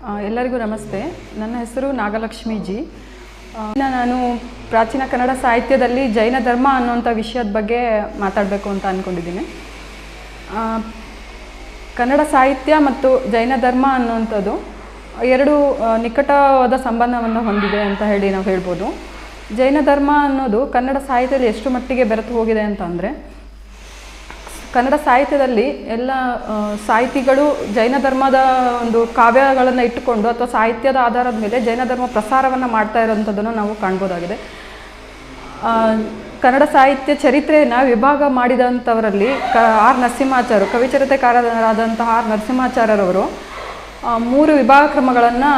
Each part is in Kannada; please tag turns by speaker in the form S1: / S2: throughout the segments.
S1: ಎಲ್ಲರಿಗೂ ನಮಸ್ತೆ. ನನ್ನ ಹೆಸರು ನಾಗಲಕ್ಷ್ಮಿ ಜಿ ನಾನು ಪ್ರಾಚೀನ ಕನ್ನಡ ಸಾಹಿತ್ಯದಲ್ಲಿ ಜೈನ ಧರ್ಮ ಅನ್ನುವಂಥ ವಿಷಯದ ಬಗ್ಗೆ ಮಾತಾಡಬೇಕು ಅಂತ ಅಂದ್ಕೊಂಡಿದ್ದೀನಿ ಕನ್ನಡ ಸಾಹಿತ್ಯ ಮತ್ತು ಜೈನ ಧರ್ಮ ಅನ್ನುವಂಥದ್ದು ಎರಡು ನಿಕಟವಾದ ಸಂಬಂಧವನ್ನು ಹೊಂದಿದೆ ಅಂತ ಹೇಳಿ ನಾವು ಹೇಳ್ಬೋದು. ಜೈನ ಧರ್ಮ ಅನ್ನೋದು ಕನ್ನಡ ಸಾಹಿತ್ಯದಲ್ಲಿ ಎಷ್ಟು ಮಟ್ಟಿಗೆ ಬೆರೆತು ಹೋಗಿದೆ ಅಂತ ಅಂದರೆ ಕನ್ನಡ ಸಾಹಿತ್ಯದಲ್ಲಿ ಎಲ್ಲ ಸಾಹಿತಿಗಳು ಜೈನ ಧರ್ಮದ ಒಂದು ಕಾವ್ಯಗಳನ್ನು ಇಟ್ಟುಕೊಂಡು ಅಥವಾ ಸಾಹಿತ್ಯದ ಆಧಾರದ ಮೇಲೆ ಜೈನ ಧರ್ಮ ಪ್ರಸಾರವನ್ನು ಮಾಡ್ತಾ ಇರೋವಂಥದ್ದನ್ನು ನಾವು ಕಾಣ್ಬೋದಾಗಿದೆ. ಕನ್ನಡ ಸಾಹಿತ್ಯ ಚರಿತ್ರೆಯನ್ನು ವಿಭಾಗ ಮಾಡಿದಂಥವರಲ್ಲಿ ಕ, ಆರ್ ನರಸಿಂಹಾಚಾರ್ಯರು ಕವಿಚರಿತೆಕಾರರಾದಂತಹ ಆರ್ ನರಸಿಂಹಾಚಾರ್ಯರವರು ಮೂರು ವಿಭಾಗ ಕ್ರಮಗಳನ್ನು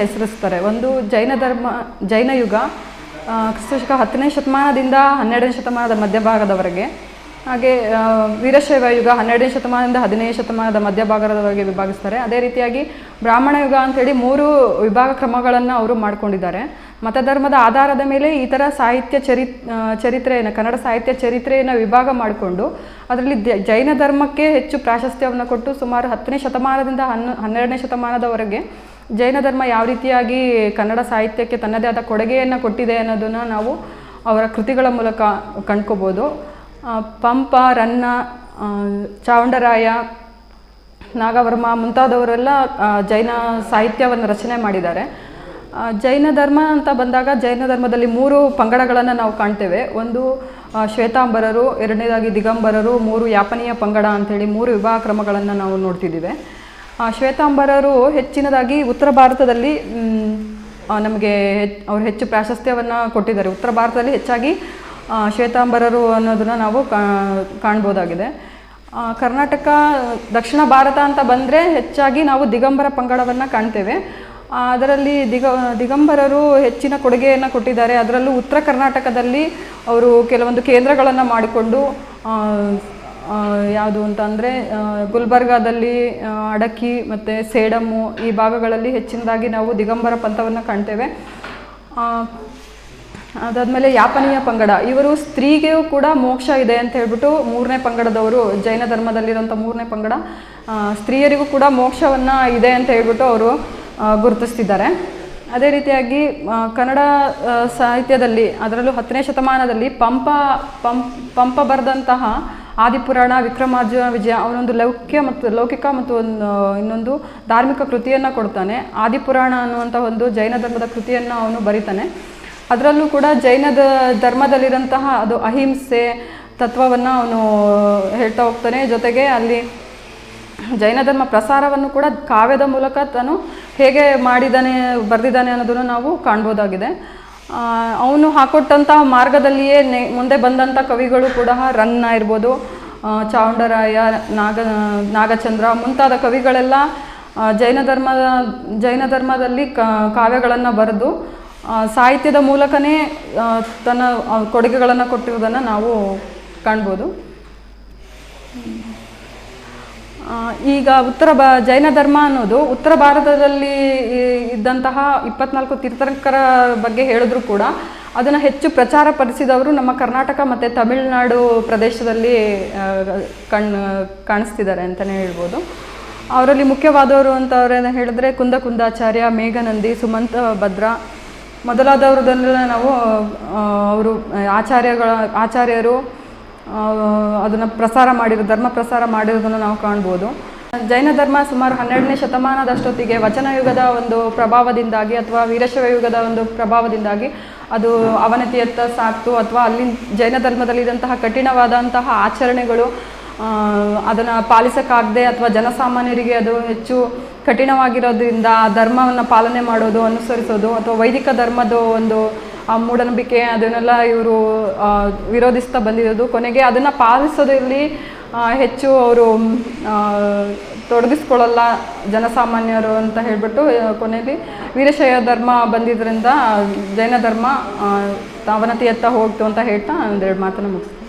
S1: ಹೆಸರಿಸ್ತಾರೆ. ಒಂದು ಜೈನ ಧರ್ಮ, ಜೈನ ಯುಗ ಕ್ರಿಸ್ತಶಕ ಹತ್ತನೇ ಶತಮಾನದಿಂದ ಹನ್ನೆರಡನೇ ಶತಮಾನದ ಮಧ್ಯಭಾಗದವರೆಗೆ. ಹಾಗೆ ವೀರಶೈವ ಯುಗ ಹನ್ನೆರಡನೇ ಶತಮಾನದಿಂದ ಹದಿನೈದು ಶತಮಾನದ ಮಧ್ಯಭಾಗದವರೆಗೆ ವಿಭಾಗಿಸ್ತಾರೆ. ಅದೇ ರೀತಿಯಾಗಿ ಬ್ರಾಹ್ಮಣ ಯುಗ ಅಂತೇಳಿ ಮೂರು ವಿಭಾಗ ಕ್ರಮಗಳನ್ನು ಅವರು ಮಾಡ್ಕೊಂಡಿದ್ದಾರೆ. ಮತಧರ್ಮದ ಆಧಾರದ ಮೇಲೆ ಈ ಥರ ಸಾಹಿತ್ಯ ಚರಿ ಚರಿತ್ರೆಯನ್ನು, ಕನ್ನಡ ಸಾಹಿತ್ಯ ಚರಿತ್ರೆಯನ್ನು ವಿಭಾಗ ಮಾಡಿಕೊಂಡು ಅದರಲ್ಲಿ ಜೈನ ಧರ್ಮಕ್ಕೆ ಹೆಚ್ಚು ಪ್ರಾಶಸ್ತ್ಯವನ್ನು ಕೊಟ್ಟು ಸುಮಾರು ಹತ್ತನೇ ಶತಮಾನದಿಂದ ಹನ್ನ ಹನ್ನೆರಡನೇ ಶತಮಾನದವರೆಗೆ ಜೈನ ಧರ್ಮ ಯಾವ ರೀತಿಯಾಗಿ ಕನ್ನಡ ಸಾಹಿತ್ಯಕ್ಕೆ ತನ್ನದೇ ಆದ ಕೊಡುಗೆಯನ್ನು ಕೊಟ್ಟಿದೆ ಅನ್ನೋದನ್ನು ನಾವು ಅವರ ಕೃತಿಗಳ ಮೂಲಕ ಕಂಡ್ಕೋಬೋದು. ಪಂಪ, ರನ್ನ ಚಾವಂಡರಾಯ ನಾಗವರ್ಮ ಮುಂತಾದವರೆಲ್ಲ ಜೈನ ಸಾಹಿತ್ಯವನ್ನು ರಚನೆ ಮಾಡಿದ್ದಾರೆ. ಜೈನ ಧರ್ಮ ಅಂತ ಬಂದಾಗ ಜೈನ ಧರ್ಮದಲ್ಲಿ ಮೂರು ಪಂಗಡಗಳನ್ನು ನಾವು ಕಾಣ್ತೇವೆ. ಒಂದು ಶ್ವೇತಾಂಬರರು, ಎರಡನೇದಾಗಿ ದಿಗಂಬರರು, ಮೂರು ಯಾಪನೀಯ ಪಂಗಡ ಅಂಥೇಳಿ ಮೂರು ವಿವಾಹ ಕ್ರಮಗಳನ್ನು ನಾವು ನೋಡ್ತಿದ್ದೀವಿ. ಶ್ವೇತಾಂಬರರು ಹೆಚ್ಚಿನದಾಗಿ ಉತ್ತರ ಭಾರತದಲ್ಲಿ ನಮಗೆ ಅವರು ಹೆಚ್ಚು ಪ್ರಾಶಸ್ತ್ಯವನ್ನು ಕೊಟ್ಟಿದ್ದಾರೆ. ಉತ್ತರ ಭಾರತದಲ್ಲಿ ಹೆಚ್ಚಾಗಿ ಶ್ವೇತಾಂಬರರು ಅನ್ನೋದನ್ನು ನಾವು ಕಾಣ್ಬೋದಾಗಿದೆ. ಕರ್ನಾಟಕ, ದಕ್ಷಿಣ ಭಾರತ ಅಂತ ಬಂದರೆ ಹೆಚ್ಚಾಗಿ ನಾವು ದಿಗಂಬರ ಪಂಗಡವನ್ನು ಕಾಣ್ತೇವೆ. ಅದರಲ್ಲಿ ದಿಗ, ದಿಗಂಬರರು ಹೆಚ್ಚಿನ ಕೊಡುಗೆಯನ್ನು ಕೊಟ್ಟಿದ್ದಾರೆ. ಅದರಲ್ಲೂ ಉತ್ತರ ಕರ್ನಾಟಕದಲ್ಲಿ ಅವರು ಕೆಲವೊಂದು ಕೇಂದ್ರಗಳನ್ನು ಮಾಡಿಕೊಂಡು ಯಾವುದು ಅಂತ ಅಂದರೆ ಗುಲ್ಬರ್ಗಾದಲ್ಲಿ ಅಡಕಿ ಮತ್ತು ಸೇಡಮ್ಮು ಈ ಭಾಗಗಳಲ್ಲಿ ಹೆಚ್ಚಿನದಾಗಿ ನಾವು ದಿಗಂಬರ ಪಂಥವನ್ನು ಕಾಣ್ತೇವೆ. ಅದಾದಮೇಲೆ ಯಾಪನೀಯ ಪಂಗಡ. ಇವರು ಸ್ತ್ರೀಗೆಯೂ ಕೂಡ ಮೋಕ್ಷ ಇದೆ ಅಂತ ಹೇಳ್ಬಿಟ್ಟು ಮೂರನೇ ಪಂಗಡದವರು, ಜೈನ ಧರ್ಮದಲ್ಲಿರುವಂಥ ಮೂರನೇ ಪಂಗಡ ಸ್ತ್ರೀಯರಿಗೂ ಕೂಡ ಮೋಕ್ಷವನ್ನು ಇದೆ ಅಂತ ಹೇಳ್ಬಿಟ್ಟು ಅವರು ಗುರುತಿಸ್ತಿದ್ದಾರೆ. ಅದೇ ರೀತಿಯಾಗಿ ಕನ್ನಡ ಸಾಹಿತ್ಯದಲ್ಲಿ, ಅದರಲ್ಲೂ ಹತ್ತನೇ ಶತಮಾನದಲ್ಲಿ ಪಂಪ ಪಂಪ್ ಪಂಪ ಬರೆದಂತಹ ಆದಿಪುರಾಣ ವಿಕ್ರಮಾರ್ಜುನ ವಿಜಯ ಅವನೊಂದು ಲೌಕ್ಯ ಮತ್ತು ಲೌಕಿಕ ಮತ್ತು ಒಂದು ಇನ್ನೊಂದು ಧಾರ್ಮಿಕ ಕೃತಿಯನ್ನು ಕೊಡ್ತಾನೆ. ಆದಿಪುರಾಣ ಅನ್ನುವಂಥ ಒಂದು ಜೈನ ಧರ್ಮದ ಕೃತಿಯನ್ನು ಅವನು ಬರೀತಾನೆ. ಅದರಲ್ಲೂ ಕೂಡ ಜೈನದ ಧರ್ಮದಲ್ಲಿರೋಂತಹ ಅದು ಅಹಿಂಸೆ ತತ್ವವನ್ನು ಅವನು ಹೇಳ್ತಾ ಹೋಗ್ತಾನೆ. ಜೊತೆಗೆ ಅಲ್ಲಿ ಜೈನ ಧರ್ಮ ಪ್ರಸಾರವನ್ನು ಕೂಡ ಕಾವ್ಯದ ಮೂಲಕ ತಾನು ಹೇಗೆ ಮಾಡಿದ್ದಾನೆ ಬರೆದಿದ್ದಾನೆ ಅನ್ನೋದನ್ನು ನಾವು ಕಾಣ್ಬೋದಾಗಿದೆ. ಅವನು ಹಾಕೊಟ್ಟಂತಹ ಮಾರ್ಗದಲ್ಲಿಯೇ ಮುಂದೆ ಬಂದಂಥ ಕವಿಗಳು ಕೂಡ ರನ್ನ ಇರ್ಬೋದು ಚಾವುಂಡರಾಯ ನಾಗ, ನಾಗಚಂದ್ರ ಮುಂತಾದ ಕವಿಗಳೆಲ್ಲ ಜೈನ ಧರ್ಮದ, ಜೈನ ಧರ್ಮದಲ್ಲಿ ಕಾವ್ಯಗಳನ್ನು ಬರೆದು ಸಾಹಿತ್ಯದ ಮೂಲಕನೇ ತನ್ನ ಕೊಡುಗೆಗಳನ್ನು ಕೊಟ್ಟಿರುವುದನ್ನು ನಾವು ಕಾಣ್ಬೋದು. ಈಗ ಉತ್ತರ ಬ, ಜೈನ ಧರ್ಮ ಅನ್ನೋದು ಉತ್ತರ ಭಾರತದಲ್ಲಿ ಇದ್ದಂತಹ ಇಪ್ಪತ್ನಾಲ್ಕು ತೀರ್ಥಂಕರ ಬಗ್ಗೆ ಹೇಳಿದ್ರು ಕೂಡ ಅದನ್ನು ಹೆಚ್ಚು ಪ್ರಚಾರ ಪಡಿಸಿದವರು ನಮ್ಮ ಕರ್ನಾಟಕ ಮತ್ತು ತಮಿಳುನಾಡು ಪ್ರದೇಶದಲ್ಲಿ ಕಣ್, ಕಾಣಿಸ್ತಿದ್ದಾರೆ ಅಂತಲೇ ಹೇಳ್ಬೋದು. ಅವರಲ್ಲಿ ಮುಖ್ಯವಾದವರು ಅಂತ ಅವ್ರನ್ನ ಹೇಳಿದ್ರೆ ಕುಂದ ಕುಂದಾಚಾರ್ಯ ಮೇಘನಂದಿ, ಸುಮಂತ ಭದ್ರ ಮೊದಲಾದವ್ರದನ್ನೆಲ್ಲ ನಾವು ಅವರು ಆಚಾರ್ಯಗಳ, ಆಚಾರ್ಯರು ಅದನ್ನು ಪ್ರಸಾರ ಮಾಡಿರೋ, ಧರ್ಮ ಪ್ರಸಾರ ಮಾಡಿರೋದನ್ನು ನಾವು ಕಾಣ್ಬೋದು. ಜೈನ ಧರ್ಮ ಸುಮಾರು ಹನ್ನೆರಡನೇ ಶತಮಾನದಷ್ಟೊತ್ತಿಗೆ ವಚನ ಯುಗದ ಒಂದು ಪ್ರಭಾವದಿಂದಾಗಿ ಅಥವಾ ವೀರಶೈವ ಯುಗದ ಒಂದು ಪ್ರಭಾವದಿಂದಾಗಿ ಅದು ಅವನತಿಯತ್ತ ಸಾಕ್ತು ಅಥವಾ ಅಲ್ಲಿ ಜೈನ ಧರ್ಮದಲ್ಲಿ ಇದ್ದಂತಹ ಕಠಿಣವಾದಂತಹ ಆಚರಣೆಗಳು ಅದನ್ನು ಪಾಲಿಸೋಕ್ಕಾಗದೆ ಅಥವಾ ಜನಸಾಮಾನ್ಯರಿಗೆ ಅದು ಹೆಚ್ಚು ಕಠಿಣವಾಗಿರೋದ್ರಿಂದ ಧರ್ಮವನ್ನು ಪಾಲನೆ ಮಾಡೋದು, ಅನುಸರಿಸೋದು ಅಥವಾ ವೈದಿಕ ಧರ್ಮದ ಒಂದು ಮೂಢನಂಬಿಕೆ ಅದನ್ನೆಲ್ಲ ಇವರು ವಿರೋಧಿಸ್ತಾ ಬಂದಿರೋದು. ಕೊನೆಗೆ ಅದನ್ನು ಪಾಲಿಸೋದ್ರಲ್ಲಿ ಹೆಚ್ಚು ಅವರು ತೊಡಗಿಸ್ಕೊಳ್ಳಲ್ಲ ಜನಸಾಮಾನ್ಯರು ಅಂತ ಹೇಳಿಬಿಟ್ಟು ಕೊನೆಯಲ್ಲಿ ವೀರಶೈವ ಧರ್ಮ ಬಂದಿದ್ದರಿಂದ ಜೈನ ಧರ್ಮ ಅವನತಿಯತ್ತ ಹೋಗ್ತು ಅಂತ ಹೇಳ್ತಾ ಒಂದೆರಡು ಮಾತನ್ನು ಮುಗಿಸ್ತೀನಿ.